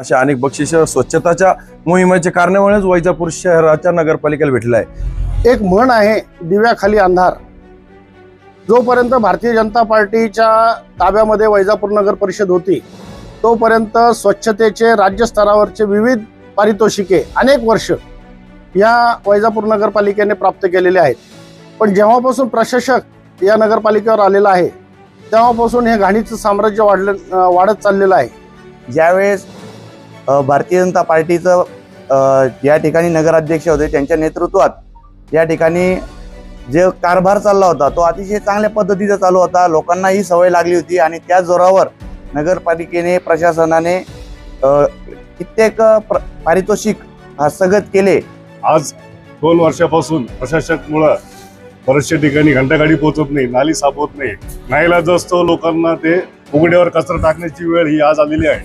अशा अनेक बक्षिस स्वच्छताच्या मोहिमेच्या कारणामुळेच वैजापूर शहराच्या नगरपालिकेला भेटलं आहे. एक म्हण आहे दिव्याखाली अंधार. जोपर्यंत भारतीय जनता पार्टीच्या ताब्यामध्ये वैजापूर नगर परिषद होती तोपर्यंत स्वच्छतेचे राज्यस्तरावरचे विविध पारितोषिके अनेक वर्ष या वैजापूर नगरपालिकेने प्राप्त केलेले आहेत. पण जेव्हापासून प्रशासक या नगरपालिकेवर आलेला आहे तेव्हापासून हे घाणीचं साम्राज्य वाढलं वाढत चाललेलं आहे. ज्यावेळेस भारतीय जनता पार्टीचं या ठिकाणी नगराध्यक्ष होते त्यांच्या नेतृत्वात या ठिकाणी जे कारभार चालला होता तो अतिशय चांगल्या पद्धतीचा चालू होता. लोकांना ही सवय लागली होती आणि त्या जोरावर नगरपालिकेने प्रशासनाने कित्येक प्र पारितोषिक हस्तगत केले. आज दोन वर्षापासून प्रशासकमुळं बऱ्याचशा ठिकाणी घंटागाडी पोहोचत नाही नाली साफ होत नाही. नाहीला असतो लोकांना ते उघड्यावर कचरा टाकण्याची वेळ ही आज आलेली आहे.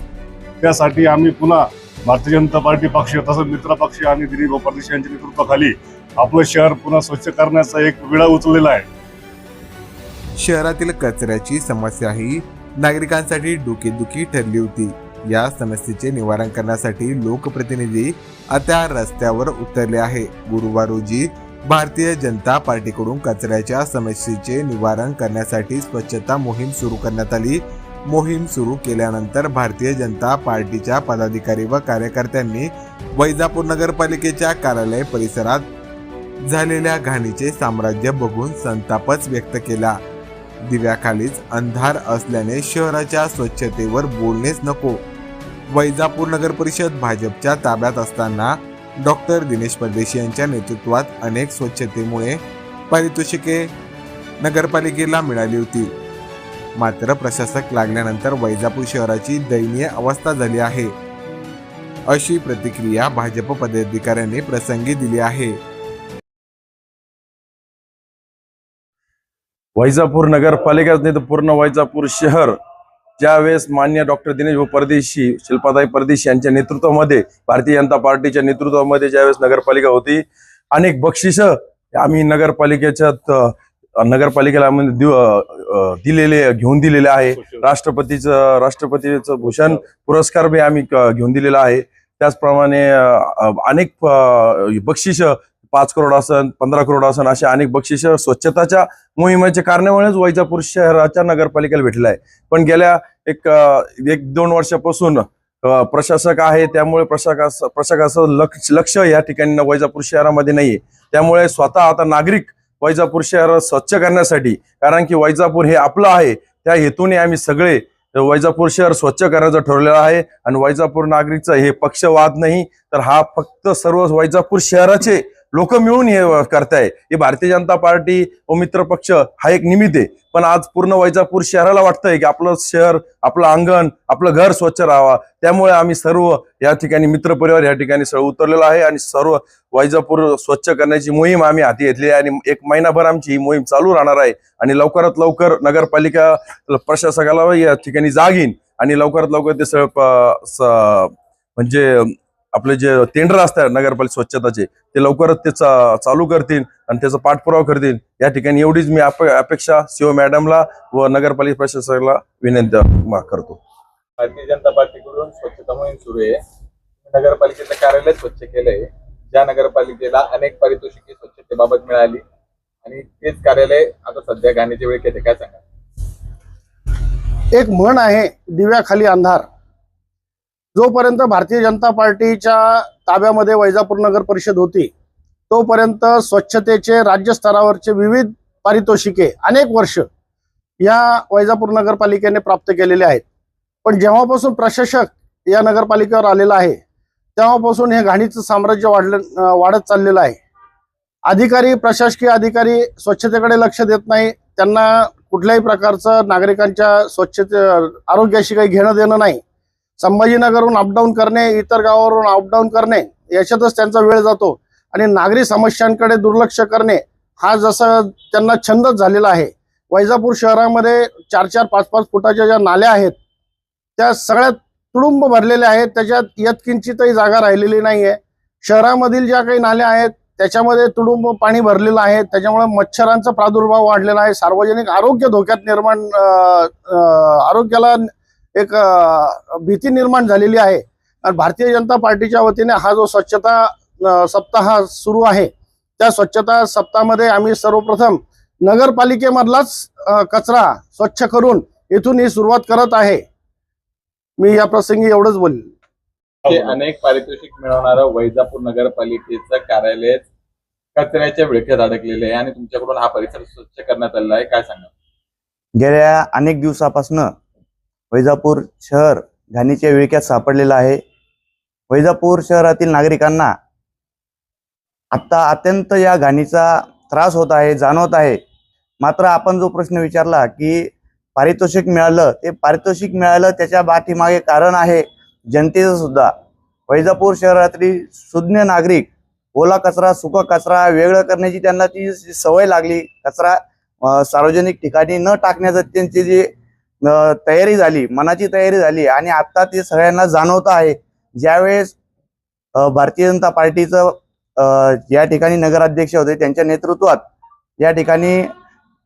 त्यासाठी आम्ही पुन्हा भारतीय जनता पार्टी पक्ष तसंच मित्र पक्ष आणि दिलीप परदेशी यांच्या नेतृत्वाखाली आपलं शहर पुन्हा स्वच्छ करण्याचा एक विडा उचललेला आहे. शहरातील कचऱ्याची समस्या ही नागरिकांसाठी डोकेदुखी ठरली होती. या समस्येचे निवारण करण्यासाठी लोकप्रतिनिधी आता रस्त्यावर उतरले आहे. गुरुवार रोजी भारतीय जनता पार्टीकडून कचऱ्याच्या समस्येचे निवारण करण्यासाठी स्वच्छता मोहीम सुरू करण्यात आली. मोहीम सुरू केल्यानंतर भारतीय जनता पार्टीच्या पदाधिकारी व कार्यकर्त्यांनी वैजापूर नगरपालिकेच्या कार्यालय परिसरात झालेल्या घाणीचे साम्राज्य बघून संतापच व्यक्त केला. दिव्याखालीच अंधार असल्याने शहराच्या स्वच्छतेवर बोलणेच नको. वैजापूर नगर परिषद भाजपच्या ताब्यात असताना डॉक्टर दिनेश परदेशी यांच्या नेतृत्वात अनेक स्वच्छतेमुळे पारितोषिके नगरपालिकेला मिळाली होती. मात्र प्रशासक लागल्यानंतर वैजापूर शहराची दयनीय अवस्था झाली आहे. अशी प्रतिक्रिया भाजप पदाधिकाऱ्यांनी प्रसंगी दिली आहे. वैजापूर नगरपालिकाच नाही तर पूर्ण वैजापूर शहर ज्यावेळेस मान्य डॉक्टर दिनेश भाऊ परदेशी शिल्पाताई परदेशी यांच्या नेतृत्वामध्ये भारतीय जनता पार्टीच्या नेतृत्वामध्ये ज्यावेळेस नगरपालिका होती अनेक बक्षिस आम्ही नगरपालिकेच्या नगरपालिकेला अ, दिलेले घेऊन दिलेले आहे. राष्ट्रपतीचं राष्ट्रपतीचं भूषण पुरस्कार बी आम्ही घेऊन दिलेला आहे. त्याचप्रमाणे अनेक बक्षिस पाच करोड असन पंधरा करोड असन अशा अनेक बक्षिस स्वच्छताच्या मोहिमेच्या कारणामुळेच वैजापूर शहराच्या नगरपालिकेला भेटलं आहे. पण गेल्या एक एक दोन वर्षापासून प्रशासक आहे. त्यामुळे प्रशासकास प्रशासकाचं लक्ष लक्ष या ठिकाणी वैजापूर शहरामध्ये नाहीये. त्यामुळे स्वतः आता नागरिक वैजापूर शहर स्वच्छ करण्यासाठी. कारण की वैजापूर हे आपलं आहे. त्या हेतूने आम्ही सगळे वैजापूर शहर स्वच्छ करायचं ठरवलेलं आहे. आणि वैजापूर नागरिकचं हे पक्षवाद नाही. तर हा फक्त सर्व वैजापूर शहराचे लोक मिळून हे करताय. हे भारतीय जनता पार्टी व मित्र पक्ष हा एक निमित्त आहे. पण आज पूर्ण वैजापूर शहराला वाटतंय की आपलं शहर आपलं अंगण आपलं घर स्वच्छ राहावा. त्यामुळे आम्ही सर्व या ठिकाणी मित्र परिवार या ठिकाणी सर्व उतरलेला आहे आणि सर्व वैजापूर स्वच्छ करण्याची मोहीम आम्ही हाती घेतली आहे आणि एक महिनाभर आमची ही मोहीम चालू राहणार आहे आणि लवकरात लवकर नगरपालिका प्रशासकाला या ठिकाणी जाग येईन आणि लवकरात लवकर ते सगळं म्हणजे आपले जे टेंडर असतात नगरपालिका स्वच्छताचे ते लवकरच ते चालू करतील आणि त्याचा पाठपुरावा करतील. या ठिकाणी एवढीच मी अप- अपेक्षा सीओ मॅडमला व नगरपालिका प्रशासकाला विनंती करतो. भारतीय जनता पार्टीकडून स्वच्छता मोहीम सुरू आहे. नगरपालिकेचं कार्यालय स्वच्छ केलंय. ज्या नगरपालिकेला अनेक पारितोषिके स्वच्छतेबाबत मिळाली आणि तेच कार्यालय आता सध्या घाणीच्या वेळी येते. काय सांगा एक म्हण आहे दिव्याखाली अंधार. जोपर्यंत भारतीय जनता पार्टीच्या ताब्यामध्ये वैजापूर नगर परिषद होती तोपर्यंत स्वच्छतेचे राज्यस्तरावरचे विविध पारितोषिके अनेक वर्ष या वैजापूर नगरपालिकेने प्राप्त केलेले आहेत. पण जेव्हापासून प्रशासक या नगरपालिकेवर आलेला आहे तेव्हापासून हे घाणीचं साम्राज्य वाढलं वाढत चाललेलं आहे. अधिकारी प्रशासकीय अधिकारी स्वच्छतेकडे लक्ष देत नाही. त्यांना कुठल्याही प्रकारचं नागरिकांच्या स्वच्छते आरोग्याशी काही घेणं देणं नाही. संभाजीनगरहून अपडाऊन करणे इतर गावावरून अपडाऊन करणे याच्यातच त्यांचा वेळ जातो. आणि नागरी समस्यांकडे दुर्लक्ष करणे हा जसा त्यांना छंदच झालेला आहे. वैजापूर शहरामध्ये चार चार पाच पाच फुटाच्या ज्या नाल्या आहेत त्या सगळ्यात तुडुंब भरलेल्या आहेत. त्याच्यात यत्किंचितही जागा राहिलेली नाहीये. शहरामधील ज्या काही नाल्या आहेत त्याच्यामध्ये तुडुंब पाणी भरलेलं आहे. त्याच्यामुळे मच्छरांचा प्रादुर्भाव वाढलेला आहे. सार्वजनिक आरोग्य धोक्यात निर्माण आरोग्याला एक भीती निर्माण झालेली आहे. आणि भारतीय जनता पार्टीच्या वतीने हा जो स्वच्छता सप्ताह सुरू आहे त्या स्वच्छता सप्ताहामध्ये आम्ही सर्वप्रथम नगरपालिकेमधलाच कचरा स्वच्छ करून इथून ही सुरुवात करत आहे. मी या प्रसंगी एवढंच बोलेल ते अनेक पारितोषिक मिळवणारं वैजापूर नगरपालिकेचं कार्यालय कचऱ्याच्या विळख्यात अडकलेले आहे आणि तुमच्याकडून हा परिसर स्वच्छ करण्यात आलेला आहे. काय सांगा गेल्या अनेक दिवसापासून वैजापूर शहर घाणीच्या विळक्यात सापडलेलं आहे. वैजापूर शहरातील नागरिकांना आत्ता अत्यंत या घाणीचा त्रास होत आहे जाणवत आहे. मात्र आपण जो प्रश्न विचारला की पारितोषिक मिळालं ते पारितोषिक मिळालं त्याच्या पाठीमागे कारण आहे जनतेचं सुद्धा. वैजापूर शहरातील सुज्ञ नागरिक ओला कचरा सुका कचरा वेगळं करण्याची त्यांना ती सवय लागली कचरा सार्वजनिक ठिकाणी न टाकण्याचं त्यांची जी तयारी झाली मनाची तयारी झाली आणि आता ते सगळ्यांना जाणवत आहे ज्यावेळेस भारतीय जनता पार्टीचं या ठिकाणी नगराध्यक्ष होते त्यांच्या नेतृत्वात या ठिकाणी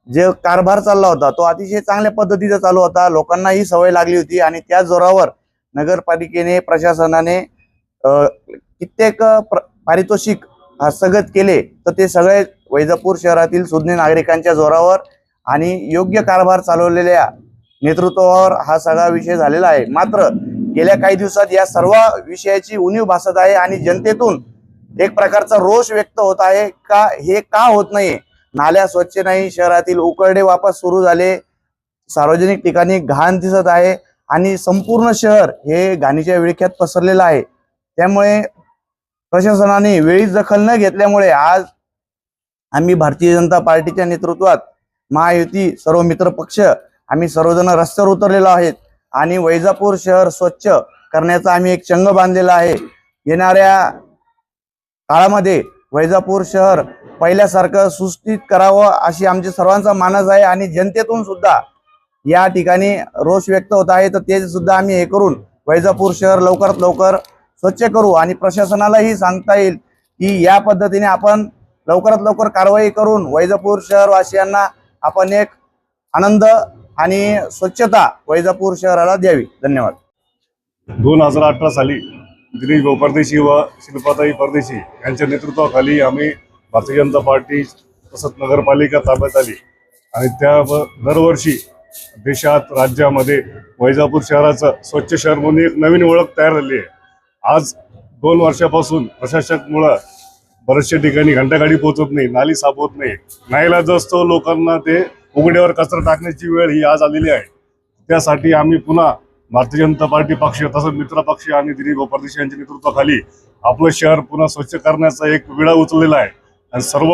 जे कारभार चालला होता तो अतिशय चांगल्या पद्धतीचा चालू होता लोकांना ही सवय लागली होती आणि त्या जोरावर नगरपालिकेने प्रशासनाने कित्येक प्र- पारितोषिक हस्तगत केले तर ते सगळे वैजापूर शहरातील सुज्ञ नागरिकांच्या जोरावर आणि योग्य कारभार चालवलेल्या नेतृत्वावर हा सगळा विषय झालेला आहे. मात्र गेल्या काही दिवसात या सर्व विषयाची उणीव भासत आहे आणि जनतेतून एक प्रकारचा रोष व्यक्त होत आहे का हे का होत नाही नाल्या स्वच्छ नाही शहरातील उकरडे वापस सुरू झाले. सार्वजनिक ठिकाणी घाण दिसत आहे आणि संपूर्ण शहर हे घाणीच्या विळख्यात पसरलेलं आहे. त्यामुळे प्रशासनाने वेळीच दखल न घेतल्यामुळे आज आम्ही भारतीय जनता पार्टीच्या नेतृत्वात महायुती सर्व मित्र पक्ष आम्ही सर्वजण रस्त्यावर उतरलेलो आहेत. आणि वैजापूर शहर स्वच्छ करण्याचा आम्ही एक चंग बांधलेला आहे. येणाऱ्या काळामध्ये वैजापूर शहर पहिल्यासारखं सुस्थित करावं अशी आमची सर्वांचा मानस आहे आणि जनतेतून सुद्धा या ठिकाणी रोष व्यक्त होत आहे. तर ते सुद्धा आम्ही हे करून वैजापूर शहर लवकरात लवकर स्वच्छ करू आणि प्रशासनालाही सांगता येईल की या पद्धतीने आपण लवकरात लवकर कारवाई करून वैजापूर शहरवासियांना आपण एक आनंद आणि स्वच्छता वैजापूर शहराला द्यावी. धन्यवाद. दोन हजार अठरा साली दिनेश भाऊ परदेशी व शिल्पाताई परदेशी यांच्या नेतृत्वाखाली आम्ही भारतीय जनता पार्टी तसंच नगरपालिका ताब्यात आली. आणि त्या दरवर्षी देशात राज्यामध्ये वैजापूर शहराचं स्वच्छ शहर म्हणून एक नवीन ओळख तयार झाली आहे. आज दोन वर्षापासून प्रशासकमुळं बऱ्याचशा ठिकाणी घंटागाडी पोहोचत नाही नाली साफ होत नाही. नाहीला जसतो लोकांना ते उघड्यावर कचरा टाकण्याची वेळ ही आज आलेली आहे. त्यासाठी आम्ही पुन्हा भारतीय जनता पार्टी पक्ष तसंच मित्र पक्ष आणि दिलीप भाऊ परदेशी यांच्या नेतृत्वाखाली आपलं शहर पुन्हा स्वच्छ करण्याचा एक विळा उचललेला आहे. आणि सर्व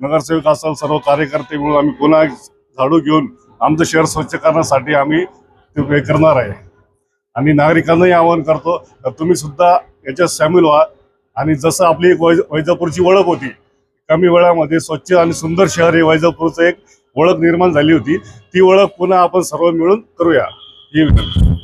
नगरसेवक असाल सर्व कार्यकर्ते मिळून आम्ही पुन्हा झाडू घेऊन आमचं शहर स्वच्छ करण्यासाठी आम्ही ते हे करणार आहे. आणि नागरिकांनाही आवाहन करतो तर तुम्ही सुद्धा याच्यात सामील व्हा. आणि जसं आपली एक वैज वैजापूरची ओळख होती कमी वेळामध्ये स्वच्छ आणि सुंदर शहर हे वैजापूरचं एक ओळख निर्माण झाली होती. ती ओळख पुन्हा आपण सर्व मिळून करूया. ही विनंती.